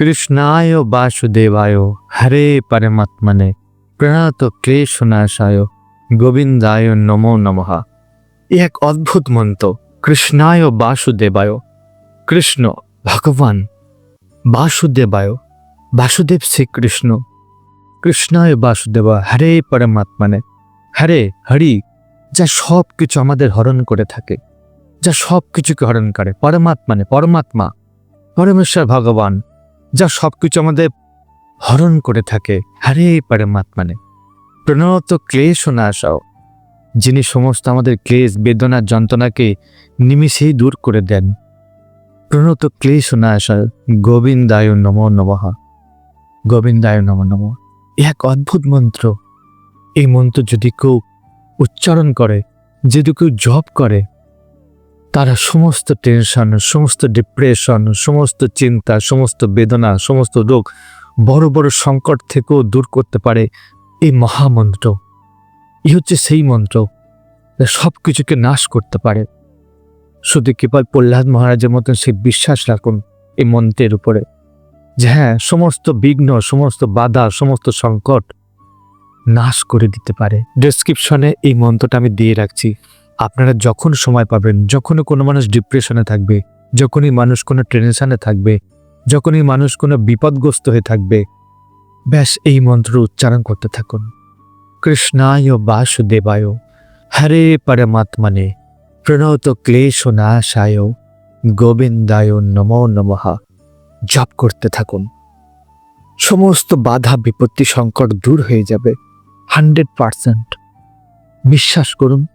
কৃষ্ণায় বাসুদেবায়, হরে পরমাত্মনে প্রণত ক্লেশনাশায়, গোবিন্দায় নমো নমঃ। এ এক অদ্ভুত মন্ত্র, কৃষ্ণায় বাসুদেবায়। কৃষ্ণ, ভগবান। বাসুদেবায়, বাসুদেব শ্রীকৃষ্ণ। কৃষ্ণায় বাসুদেবা হরে পরমাত্মানে। হরে, হরি, যা সব কিছু আমাদের হরণ করে থাকে। যা সব কিছুকে হরণ করে। পরমাত্মানে, পরমাত্মা। পরমেশ্বর ভগবান। যা সব কিছু আমাদের হরণ করে থাকে। হরে পরমাত্মানে প্রণত ক্লেশ নাশাও যিনি সমস্ত আমাদের ক্লেশ, বেদনা, যন্ত্রণাকে নিমিষেই দূর করে দেন। প্রণত ক্লেশ নাশা গোবিন্দায় নম নমঃ। গোবিন্দায় নম নম। এক অদ্ভুত মন্ত্র। এই মন্ত্র যদি কেউ উচ্চারণ করে, যদি কেউ জপ করে তারা সমস্ত টেনশন সমস্ত ডিপ্রেশন সমস্ত চিন্তা, সমস্ত বেদনা, সমস্ত রোগ বড় বড় সংকট থেকেও দূর করতে পারে এই মহামন্ত্র। এই হচ্ছে সেই মন্ত্র সব কিছুকে নাশ করতে পারে। শুধু কেবল প্রহ্লাদ মহারাজের মতন সেই বিশ্বাস রাখুন এই মন্ত্রের উপরে যে হ্যাঁ সমস্ত বিঘ্ন, সমস্ত বাধা, সমস্ত সংকট নাশ করে দিতে পারে। ডেসক্রিপশনে এই মন্ত্রটা আমি দিয়ে রাখছি। আপনারা যখন সময় পাবেন, যখনই কোনো মানুষ ডিপ্রেশনে থাকবে, যখনই মানুষ কোনো টেনশনে থাকবে, যখনই মানুষ কোনো বিপদগ্রস্ত হয়ে থাকবে, ব্যাস এই মন্ত্র উচ্চারণ করতে থাকুন। কৃষ্ণায় বাসুদেবায় হরে পরমাত্মনে প্রণত ক্লেশ নাশায় গোবিন্দায় নমো নমঃ। জপ করতে থাকুন। সমস্ত বাধা বিপত্তি সংকট দূর হয়ে যাবে। হান্ড্রেড পারসেন্ট বিশ্বাস করুন।